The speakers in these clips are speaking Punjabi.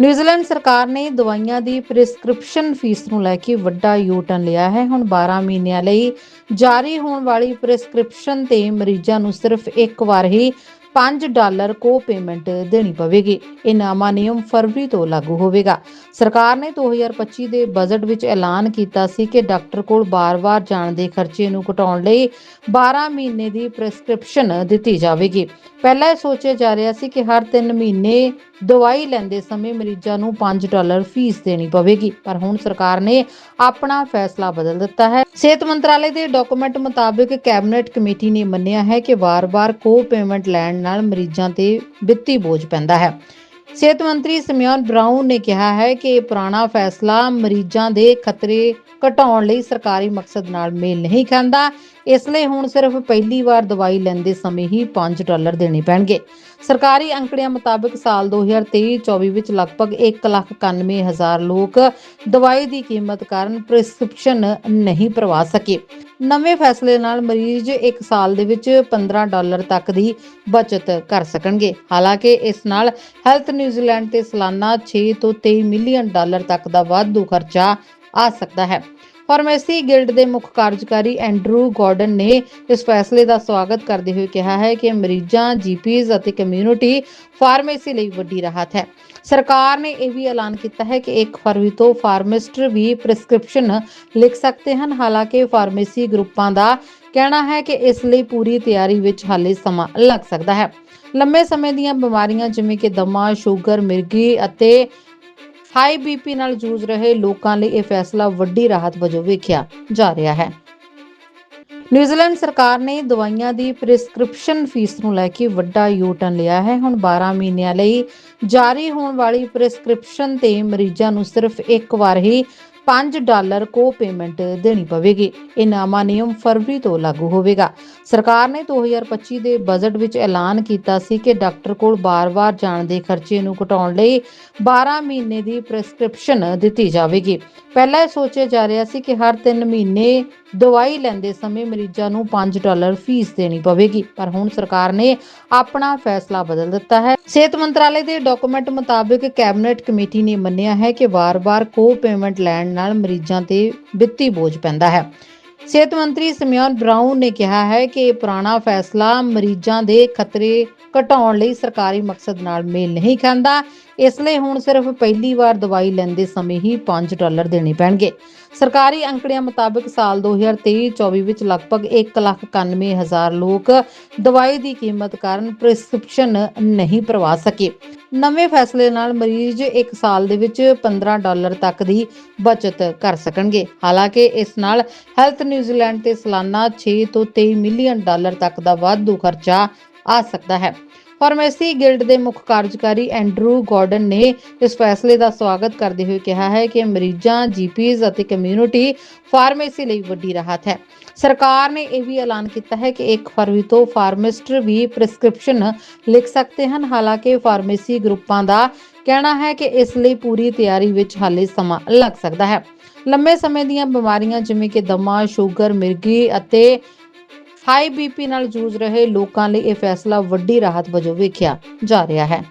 ਨਿਊਜ਼ੀਲੈਂਡ ਸਰਕਾਰ ਨੇ ਦਵਾਈਆਂ ਦੀ ਪ੍ਰਿਸਕ੍ਰਿਪਸ਼ਨ ਫੀਸ ਨੂੰ ਲੈ ਕੇ ਵੱਡਾ ਯੂ-ਟਰਨ ਲਿਆ ਹੈ। ਹੁਣ 12 ਮਹੀਨਿਆਂ ਲਈ ਜਾਰੀ ਹੋਣ ਵਾਲੀ ਪ੍ਰਿਸਕ੍ਰਿਪਸ਼ਨ ਤੇ ਮਰੀਜ਼ਾਂ ਨੂੰ ਸਿਰਫ ਇੱਕ ਵਾਰ ਹੀ 5 ਡਾਲਰ ਕੋ ਪੇਮੈਂਟ ਦੇਣੀ ਪਵੇਗੀ। ਇਹ ਨਵਾਂ ਨਿਯਮ ਫਰਵਰੀ ਤੋਂ ਲਾਗੂ ਹੋਵੇਗਾ। ਸਰਕਾਰ ਨੇ 2025 ਦੇ ਬਜਟ ਵਿੱਚ ਐਲਾਨ ਕੀਤਾ ਸੀ ਕਿ ਡਾਕਟਰ ਕੋਲ ਬਾਰ-ਬਾਰ ਜਾਣ ਦੇ ਖਰਚੇ ਨੂੰ ਘਟਾਉਣ ਲਈ 12 ਮਹੀਨੇ ਦੀ ਪ੍ਰਿਸਕ੍ਰਿਪਸ਼ਨ ਦਿੱਤੀ ਜਾਵੇਗੀ। ਪਹਿਲਾਂ ਇਹ ਸੋਚਿਆ ਜਾ ਰਿਹਾ ਸੀ ਕਿ ਹਰ 3 ਮਹੀਨੇ ਦਵਾਈ ਲੈਂਦੇ ਸਮੇਂ ਮਰੀਜ਼ਾਂ ਨੂੰ 5 ਡਾਲਰ ਫੀਸ ਦੇਣੀ ਪਵੇਗੀ, ਪਰ ਹੁਣ ਸਰਕਾਰ ਨੇ ਆਪਣਾ ਫੈਸਲਾ ਬਦਲ ਦਿੱਤਾ ਹੈ। ਸਿਹਤ ਮੰਤਰਾਲੇ ਦੇ ਡਾਕੂਮੈਂਟ ਮੁਤਾਬਕ ਕੈਬਨਿਟ ਕਮੇਟੀ ਨੇ ਮੰਨਿਆ ਹੈ ਕਿ ਵਾਰ-ਵਾਰ ਕੋ ਪੇਮੈਂਟ ਲੈਣ ਨਾਲ ਮਰੀਜ਼ਾਂ ਤੇ ਵਿੱਤੀ ਬੋਝ ਪੈਂਦਾ ਹੈ। ਸਿਹਤ ਮੰਤਰੀ ਸਿਮਿਓਨ ਬ੍ਰਾਊਨ ਨੇ ਕਿਹਾ ਹੈ ਕਿ ਇਹ ਪੁਰਾਣਾ ਫੈਸਲਾ ਮਰੀਜ਼ਾਂ ਦੇ ਖਤਰੇ ਘਟਾਉਣ ਲਈ ਸਰਕਾਰੀ ਮਕਸਦ ਨਾਲ ਮੇਲ ਨਹੀਂ ਖਾਂਦਾ। ਇਸ ਲਈ ਹੁਣ ਸਿਰਫ ਪਹਿਲੀ ਵਾਰ ਦਵਾਈ ਲੈਂਦੇ ਸਮੇਂ ਹੀ 5 ਡਾਲਰ ਦੇਣੇ ਪੈਣਗੇ। ਸਰਕਾਰੀ ਅੰਕੜਿਆਂ ਮੁਤਾਬਕ ਸਾਲ 2023-24 ਵਿੱਚ ਲਗਭਗ 1,91,000 ਲੋਕ ਦਵਾਈ ਦੀ ਕੀਮਤ ਕਾਰਨ ਪ੍ਰਿਸਕ੍ਰਿਪਸ਼ਨ ਨਹੀਂ ਭਰਵਾ ਸਕੇ। ਨਵੇਂ ਫੈਸਲੇ ਨਾਲ ਮਰੀਜ਼ ਇੱਕ ਸਾਲ ਦੇ ਵਿੱਚ 15 ਡਾਲਰ ਤੱਕ ਦੀ ਬਚਤ ਕਰ ਸਕਣਗੇ। ਹਾਲਾਂਕਿ ਇਸ ਨਾਲ ਹੈਲਥ ਨਿਊਜ਼ੀਲੈਂਡ ਤੇ ਸਾਲਾਨਾ 6 ਤੋਂ 23 ਮਿਲੀਅਨ ਡਾਲਰ ਤੱਕ ਦਾ ਵਾਧੂ ਖਰਚਾ ਆ ਸਕਦਾ ਹੈ। ਫਾਰਮੇਸੀ ਗਿਲਡ ਦੇ ਮੁੱਖ ਕਾਰਜਕਾਰੀ ਐਂਡਰੂ ਗਾਰਡਨ ਨੇ ਇਸ ਫੈਸਲੇ ਦਾ ਸਵਾਗਤ ਕਰਦੇ ਹੋਏ ਕਿਹਾ ਹੈ ਕਿ ਮਰੀਜ਼ਾਂ, ਜੀਪੀਜ਼ ਅਤੇ ਕਮਿਊਨਿਟੀ ਫਾਰਮੇਸੀ ਲਈ ਵੱਡੀ ਰਾਹਤ ਹੈ। ਸਰਕਾਰ ਨੇ ਇਹ ਵੀ ਐਲਾਨ ਕੀਤਾ ਹੈ ਕਿ 1 ਫਰਵਰੀ ਤੋਂ ਫਾਰਮਾਸਿਸਟ ਵੀ ਪ੍ਰਿਸਕ੍ਰਿਪਸ਼ਨ ਲਿਖ ਸਕਦੇ ਹਨ। ਹਾਲਾਂਕਿ ਫਾਰਮੇਸੀ ਗਰੁੱਪਾਂ ਦਾ ਕਹਿਣਾ ਹੈ ਕਿ ਇਸ ਲਈ ਪੂਰੀ ਤਿਆਰੀ ਵਿੱਚ ਹਾਲੇ ਸਮਾਂ ਲੱਗ ਸਕਦਾ ਹੈ। ਲੰਮੇ ਸਮੇਂ ਦੀਆਂ ਬਿਮਾਰੀਆਂ ਜਿਵੇਂ ਕਿ ਦਮਾ, ਸ਼ੂਗਰ, ਮਿਰਗੀ ਅਤੇ ਹਾਈ ਬੀਪੀ ਨਾਲ ਜੂਝ ਰਹੇ ਲੋਕਾਂ ਲਈ ਇਹ ਫੈਸਲਾ ਵੱਡੀ ਰਾਹਤ ਵਜੋਂ ਵੇਖਿਆ ਜਾ ਰਿਹਾ ਹੈ। ਨਿਊਜ਼ੀਲੈਂਡ ਸਰਕਾਰ ਨੇ ਦਵਾਈਆਂ ਦੀ ਪ੍ਰਿਸਕ੍ਰਿਪਸ਼ਨ ਫੀਸ ਨੂੰ ਲੈ ਕੇ ਵੱਡਾ ਯੂਟਨ ਲਿਆ ਹੈ। ਹੁਣ 12 ਮਹੀਨਿਆਂ ਲਈ ਜਾਰੀ ਹੋਣ ਵਾਲੀ ਪ੍ਰਿਸਕ੍ਰਿਪਸ਼ਨ ਤੇ ਮਰੀਜ਼ਾਂ ਨੂੰ ਸਿਰਫ ਇੱਕ ਵਾਰ ਹੀ 5 ਡਾਲਰ ਕੋ ਪੇਮੈਂਟ ਦੇਣੀ ਪਵੇਗੀ। ਇਹ ਨਵਾਂ ਨਿਯਮ ਫਰਵਰੀ ਤੋਂ ਲਾਗੂ ਹੋਵੇਗਾ। ਸਰਕਾਰ ਨੇ 2025 ਦੇ ਬਜਟ ਵਿੱਚ ਐਲਾਨ ਕੀਤਾ ਸੀ ਕਿ ਡਾਕਟਰ ਕੋਲ ਬਾਰ-ਬਾਰ ਜਾਣ ਦੇ ਖਰਚੇ ਨੂੰ ਘਟਾਉਣ ਲਈ 12 ਮਹੀਨੇ ਦੀ ਪ੍ਰਿਸਕ੍ਰਿਪਸ਼ਨ ਦਿੱਤੀ ਜਾਵੇਗੀ। ਪਹਿਲਾਂ ਇਹ ਸੋਚਿਆ ਜਾ ਰਿਹਾ ਸੀ ਕਿ ਹਰ 3 ਮਹੀਨੇ ਦਵਾਈ ਲੈਂਦੇ ਸਮੇਂ ਮਰੀਜ਼ਾਂ ਨੂੰ 5 ਡਾਲਰ ਫੀਸ ਦੇਣੀ ਪਵੇਗੀ, ਪਰ ਹੁਣ ਸਰਕਾਰ ਨੇ ਆਪਣਾ ਫੈਸਲਾ ਬਦਲ ਦਿੱਤਾ ਹੈ। ਸਿਹਤ ਮੰਤਰਾਲੇ ਦੇ ਡਾਕੂਮੈਂਟ ਮੁਤਾਬਕ ਕੈਬਨਿਟ ਕਮੇਟੀ ਨੇ ਮੰਨਿਆ ਹੈ ਕਿ ਵਾਰ-ਵਾਰ ਕੋ ਪੇਮੈਂਟ ਲੈਣ ਨਾਲ ਮਰੀਜ਼ਾਂ ਤੇ ਵਿੱਤੀ ਬੋਝ ਪੈਂਦਾ ਹੈ। ਸਿਹਤ ਮੰਤਰੀ ਸਿਮਿਓਨ ਬ੍ਰਾਊਨ ਨੇ ਕਿਹਾ ਹੈ ਕਿ ਇਹ ਪੁਰਾਣਾ ਫੈਸਲਾ ਮਰੀਜ਼ਾਂ ਦੇ ਖਤਰੇ ਘਟਾਉਣ ਲਈ ਸਰਕਾਰੀ ਮਕਸਦ ਨਾਲ ਮੇਲ ਨਹੀਂ ਖਾਂਦਾ। ਇਸ ਲਈ ਹੁਣ ਸਿਰਫ ਪਹਿਲੀ ਵਾਰ ਦਵਾਈ ਲੈਂਦੇ ਸਮੇਂ ਹੀ 5 ਡਾਲਰ ਦੇਣੇ ਪੈਣਗੇ। ਸਰਕਾਰੀ ਅੰਕੜਿਆਂ ਮੁਤਾਬਕ ਸਾਲ 2023-24 ਵਿੱਚ ਲਗਭਗ 1,91,000 ਲੋਕ ਦਵਾਈ ਦੀ ਕੀਮਤ ਕਾਰਨ ਪ੍ਰਿਸਕ੍ਰਿਪਸ਼ਨ ਨਹੀਂ ਭਰਵਾ ਸਕੇ। ਨਵੇਂ ਫੈਸਲੇ ਨਾਲ ਮਰੀਜ਼ ਇੱਕ ਸਾਲ ਦੇ ਵਿੱਚ 15 ਡਾਲਰ ਤੱਕ ਦੀ ਬਚਤ ਕਰ ਸਕਣਗੇ। ਹਾਲਾਂਕਿ ਇਸ ਨਾਲ ਹੈਲਥ ਨਿਊਜ਼ੀਲੈਂਡ ਤੇ ਸਾਲਾਨਾ 6 ਤੋਂ 23 ਮਿਲੀਅਨ ਡਾਲਰ ਤੱਕ ਦਾ ਵਾਧੂ ਖਰਚਾ ਆ ਸਕਦਾ ਹੈ। ਫਾਰਮੇਸੀ ਗਿਲਡ ਦੇ ਮੁੱਖ ਕਾਰਜਕਾਰੀ ਐਂਡਰੂ ਗਾਰਡਨ ਨੇ ਇਸ ਫੈਸਲੇ ਦਾ ਸਵਾਗਤ ਕਰਦੇ ਹੋਏ ਕਿਹਾ ਹੈ ਕਿ ਮਰੀਜ਼ਾਂ, ਜੀਪੀਜ਼ ਅਤੇ ਕਮਿਊਨਿਟੀ ਫਾਰਮੇਸੀ ਲਈ ਵੱਡੀ ਰਾਹਤ ਹੈ। ਸਰਕਾਰ ਨੇ ਇਹ ਵੀ ਐਲਾਨ ਕੀਤਾ ਹੈ ਕਿ 1 ਫਰਵਰੀ ਤੋਂ ਫਾਰਮਿਸਟ ਵੀ ਪ੍ਰਿਸਕ੍ਰਿਪਸ਼ਨ ਲਿਖ ਸਕਦੇ ਹਨ। ਹਾਲਾਂਕਿ ਫਾਰਮੇਸੀ ਗਰੁੱਪਾਂ ਦਾ ਕਹਿਣਾ ਹੈ ਕਿ ਇਸ ਲਈ ਪੂਰੀ ਤਿਆਰੀ ਵਿੱਚ ਹਾਲੇ ਸਮਾਂ ਲੱਗ ਸਕਦਾ ਹੈ। ਲੰਮੇ ਸਮੇਂ ਦੀਆਂ ਬਿਮਾਰੀਆਂ ਜਿਵੇਂ ਕਿ ਦਮਾ, ਸ਼ੂਗਰ, ਮਿਰਗੀ ਅਤੇ ਹਾਈ ਬੀਪੀ ਨਾਲ ਜੂਝ ਰਹੇ ਲੋਕਾਂ ਲਈ ਇਹ ਫੈਸਲਾ ਵੱਡੀ ਰਾਹਤ ਵਜੋਂ ਵੇਖਿਆ ਜਾ ਰਿਹਾ ਹੈ।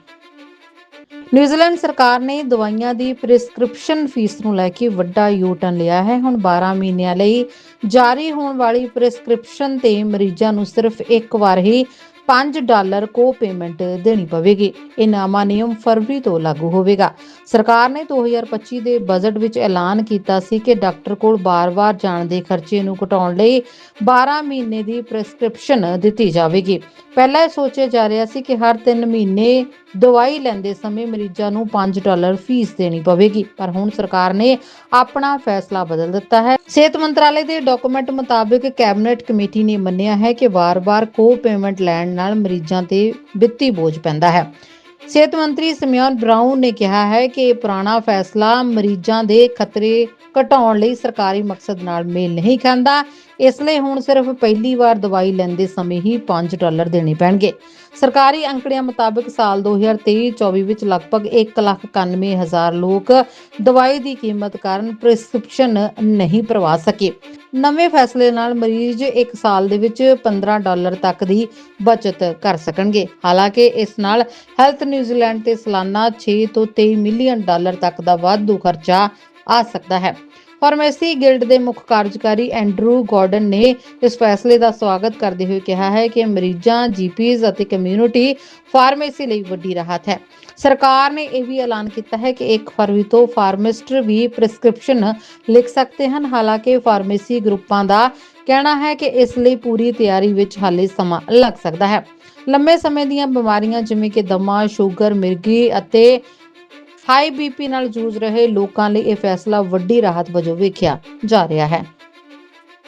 ਨਿਊਜ਼ੀਲੈਂਡ ਸਰਕਾਰ ਨੇ ਦਵਾਈਆਂ ਦੀ ਪ੍ਰਿਸਕ੍ਰਿਪਸ਼ਨ ਫੀਸ ਨੂੰ ਲੈ ਕੇ ਵੱਡਾ ਯੂਟਨ ਲਿਆ ਹੈ। ਹੁਣ 12 ਮਹੀਨਿਆਂ ਲਈ ਜਾਰੀ ਹੋਣ ਵਾਲੀ ਪ੍ਰਿਸਕ੍ਰਿਪਸ਼ਨ ਤੇ ਮਰੀਜ਼ਾਂ ਨੂੰ ਸਿਰਫ ਇੱਕ ਵਾਰ ਹੀ 5 ਡਾਲਰ ਕੋ ਪੇਮੈਂਟ ਦੇਣੀ ਪਵੇਗੀ। ਇਹ ਨਵਾਂ ਨਿਯਮ ਫਰਵਰੀ ਤੋਂ ਲਾਗੂ ਹੋਵੇਗਾ। ਸਰਕਾਰ ਨੇ 2025 ਦੇ ਬਜਟ ਵਿੱਚ ਐਲਾਨ ਕੀਤਾ ਸੀ ਕਿ ਡਾਕਟਰ ਕੋਲ ਬਾਰ-ਬਾਰ ਜਾਣ ਦੇ ਖਰਚੇ ਨੂੰ ਘਟਾਉਣ ਲਈ 12 ਮਹੀਨੇ ਦੀ ਪ੍ਰਿਸਕ੍ਰਿਪਸ਼ਨ ਦਿੱਤੀ ਜਾਵੇਗੀ। ਪਹਿਲਾਂ ਇਹ ਸੋਚਿਆ ਜਾ ਰਿਹਾ ਸੀ ਕਿ ਹਰ 3 ਮਹੀਨੇ ਦਵਾਈ ਲੈਂਦੇ ਸਮੇਂ ਮਰੀਜ਼ਾਂ ਨੂੰ 5 ਡਾਲਰ ਫੀਸ ਦੇਣੀ ਪਵੇਗੀ, ਪਰ ਹੁਣ ਸਰਕਾਰ ਨੇ ਆਪਣਾ ਫੈਸਲਾ ਬਦਲ ਦਿੱਤਾ ਹੈ। ਸਿਹਤ ਮੰਤਰਾਲੇ ਦੇ ਡਾਕੂਮੈਂਟ ਮੁਤਾਬਕ ਕੈਬਨਿਟ ਕਮੇਟੀ ਨੇ ਮੰਨਿਆ ਹੈ ਕਿ ਵਾਰ-ਵਾਰ ਕੋ ਪੇਮੈਂਟ ਲੈਣ ਨਾਲ ਮਰੀਜ਼ਾਂ ਤੇ ਵਿੱਤੀ ਬੋਝ ਪੈਂਦਾ ਹੈ। ਸਿਹਤ ਮੰਤਰੀ ਸਮਿਓਨ ਬਰਾਊਨ ਨੇ ਕਿਹਾ ਹੈ ਕਿ ਇਹ ਪੁਰਾਣਾ ਫੈਸਲਾ ਮਰੀਜ਼ਾਂ ਦੇ ਖਤਰੇ ਘਟਾਉਣ ਲਈ ਸਰਕਾਰੀ ਮਕਸਦ ਨਾਲ ਮੇਲ ਨਹੀਂ ਖਾਂਦਾ। ਇਸ ਲਈ ਹੁਣ ਸਿਰਫ ਪਹਿਲੀ ਵਾਰ ਦਵਾਈ ਲੈਂਦੇ ਸਮੇਂ ਹੀ 5 ਡਾਲਰ ਦੇਣੇ ਪੈਣਗੇ। ਸਰਕਾਰੀ ਅੰਕੜਿਆਂ ਮੁਤਾਬਕ ਸਾਲ 2023-24 ਵਿੱਚ ਲਗਭਗ 1,91,000 ਲੋਕ ਦਵਾਈ ਦੀ ਕੀਮਤ ਕਾਰਨ ਪ੍ਰਿਸਕ੍ਰਿਪਸ਼ਨ ਨਹੀਂ ਭਰਵਾ ਸਕੇ। ਨਵੇਂ ਫੈਸਲੇ ਨਾਲ ਮਰੀਜ਼ ਇੱਕ ਸਾਲ ਦੇ ਵਿੱਚ 15 ਡਾਲਰ ਤੱਕ ਦੀ ਬਚਤ ਕਰ ਸਕਣਗੇ। ਹਾਲਾਂਕਿ ਇਸ ਨਾਲ ਹੈਲਥ ਨਿਊਜ਼ੀਲੈਂਡ ਤੇ ਸਾਲਾਨਾ 6 ਤੋਂ 23 ਮਿਲੀਅਨ ਡਾਲਰ ਤੱਕ ਦਾ ਵਾਧੂ ਖਰਚਾ ਆ ਸਕਦਾ ਹੈ। ਫਾਰਮੇਸੀ ਗਿਲਡ ਦੇ ਮੁੱਖ ਕਾਰਜਕਾਰੀ ਐਂਡਰੂ ਗਾਰਡਨ ਨੇ ਇਸ ਫੈਸਲੇ ਦਾ ਸਵਾਗਤ ਕਰਦੇ ਹੋਏ ਕਿਹਾ ਹੈ ਕਿ ਮਰੀਜ਼ਾਂ, ਜੀਪੀਜ਼ ਅਤੇ ਕਮਿਊਨਿਟੀ ਫਾਰਮੇਸੀ ਲਈ ਵੱਡੀ ਰਾਹਤ ਹੈ। ਸਰਕਾਰ ਨੇ ਇਹ ਵੀ ਐਲਾਨ ਕੀਤਾ ਹੈ ਕਿ 1 ਫਰਵਰੀ ਤੋਂ ਫਾਰਮਾਸਿਸਟ ਵੀ ਪ੍ਰਿਸਕ੍ਰਿਪਸ਼ਨ ਲਿਖ ਸਕਦੇ ਹਨ। ਹਾਲਾਂਕਿ ਫਾਰਮੇਸੀ ਗਰੁੱਪਾਂ ਦਾ ਕਹਿਣਾ ਹੈ ਕਿ ਇਸ ਲਈ ਪੂਰੀ ਤਿਆਰੀ ਵਿੱਚ ਹਾਲੇ ਸਮਾਂ ਲੱਗ ਸਕਦਾ ਹੈ। ਲੰਮੇ ਸਮੇਂ ਦੀਆਂ ਬਿਮਾਰੀਆਂ ਜਿਵੇਂ ਕਿ ਦਮਾ, ਸ਼ੂਗਰ, ਮਿਰਗੀ ਅਤੇ ਹਾਈ ਬੀਪੀ ਨਾਲ ਜੂਝ ਰਹੇ ਲੋਕਾਂ ਲਈ ਇਹ ਫੈਸਲਾ ਵੱਡੀ ਰਾਹਤ ਵਜੋਂ ਵੇਖਿਆ ਜਾ ਰਿਹਾ ਹੈ।